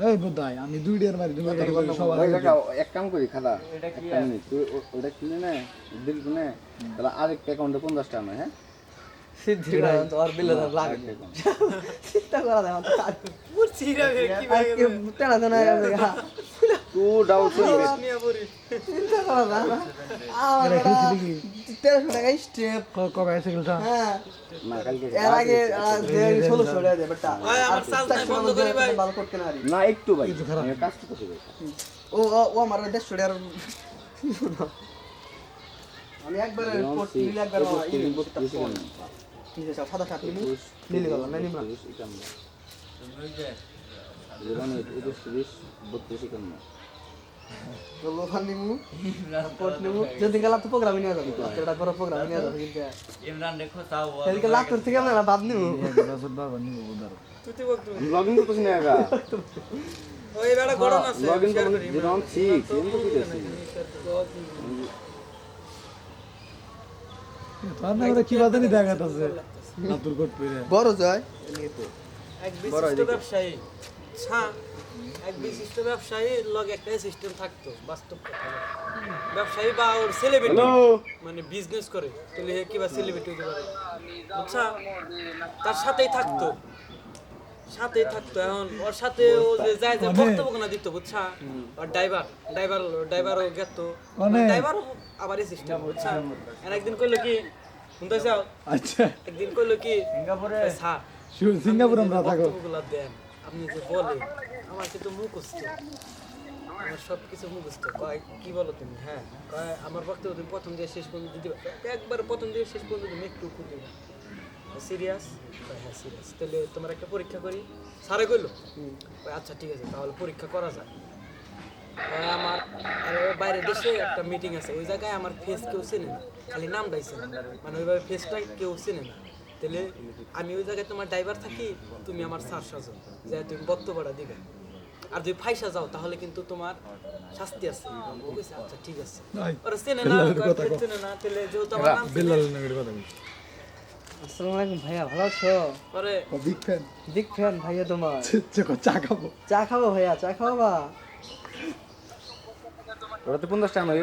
এই বোধাই আমি দুইটার মারি তুমি সবার ওই আগে। কাকা, এক কাম করি খালা একটা মিনিট তুই ওটা কিনে নে দিল কিনে তাহলে আরেকটা অ্যাকাউন্টে পঞ্চাশ টাকা নয় হ্যাঁ? সিদ্ধি আর বিলে লাগে চিন্তা করা যায় আমার আর কি টানা টানা হ্যাঁ তুই ডাউট চিন্তা করা যায় না। এটা কি? তেরোশো টাকা স্টেপ। কবে এসে গেলটা হ্যাঁ। এর আগে ষোলোশো টাকা দেবে। ভালো করতে না না একটু ভাই। আমি কাজটা করতে ও ও- ও আমার দেড়শো টাকার আমি একবার একবার আছে সাদা না লোহার নিবো কোট নিবো যদি গেলাম তো প্রোগ্রামে নিয়ে যাব একটা বড় প্রোগ্রামে নিয়ে যাব কিন্তু ইমরান দেখো তাও এদিকে লাতুর থেকে আমরা বাদ নিবো বছর বারবার নিব বোধার তুই বলতো ব্লগিং করতেছি না একা ওই বেড়া গরম আছে ব্লগিং তো মানে যেরকম ঠিক সেরকম তো করতেছি তার না ওরা কি বাদানি দেখাতাছে আব্দুল কোট পরে বড় জয় এক বিশিষ্ট ব্যবসায়ী ছা এক বিশিষ্ট ব্যবসায়ী লগ একটা সিস্টেম থাকতো বাস্তব কথা ব্যবসায়ী বা ওর সেলিব্রিটি মানে বিজনেস করে তাহলে হে কিবা সেলিব্রিটি হতে পারে। বুঝছা তার সাথেই থাকতো। সাথেই থাকতো এখন। ওর সাথে ও যে যায় যে বক্তব্য না দিত বুঝছা? আর ড্রাইভার ড্রাইভার ড্রাইভারও গেত। মানে- ড্রাইভারও আবার সিস্টেম বুঝছা? আর একদিন কইলো কি শুনতেছ? আচ্ছা। একদিন কইলো কি সিঙ্গাপুরে স্যার শু- আমরা থাকো। দেন। আপনি যে বলেন আমার কিন্তু মুখস্থ। আমার সব কিছু মুখস্থ। কয় কি বলো তুমি? হ্যাঁ কয় আমার বক্তব্য তুমি প্রথম দিয়ে শেষ পর্যন্ত দিতে একবার প্রথম দিয়ে শেষ পর্যন্ত তুমি একটু খুঁজে সিরিয়াস হ্যাঁ সিরিয়াস তাহলে তোমার একটা পরীক্ষা করি। স্যারে করল আচ্ছা ঠিক আছে তাহলে পরীক্ষা করা যায় আমার আর বাইরের দেশে একটা মিটিং আছে ওই জায়গায় আমার ফেস কেউ চেনে না খালি নামটাই চেনে মানে ওইভাবে ফেসটা কেউ চেনে না। তাহলে আমি ওই জায়গায় তোমার ড্রাইভার থাকি তুমি আমার সার সাজো। যে তুমি বক্তব্যটা দিবে। আর যদি ফাইসা যাও তাহলে কিন্তু তোমার শাস্তি আছে। আচ্ছা ঠিক আছে। নাই ওরা চেনে না চেনে না তাহলে যেহেতু আমার নাম আসসালামু আলাইকুম ভাইয়া ভালো আছো? পরে বিগ ফ্যান বিগ ফ্যান ভাইয়া তোমার। চা খাব। চা খাব ভাইয়া চা খাব ওরা তো পঞ্চাশ টাকা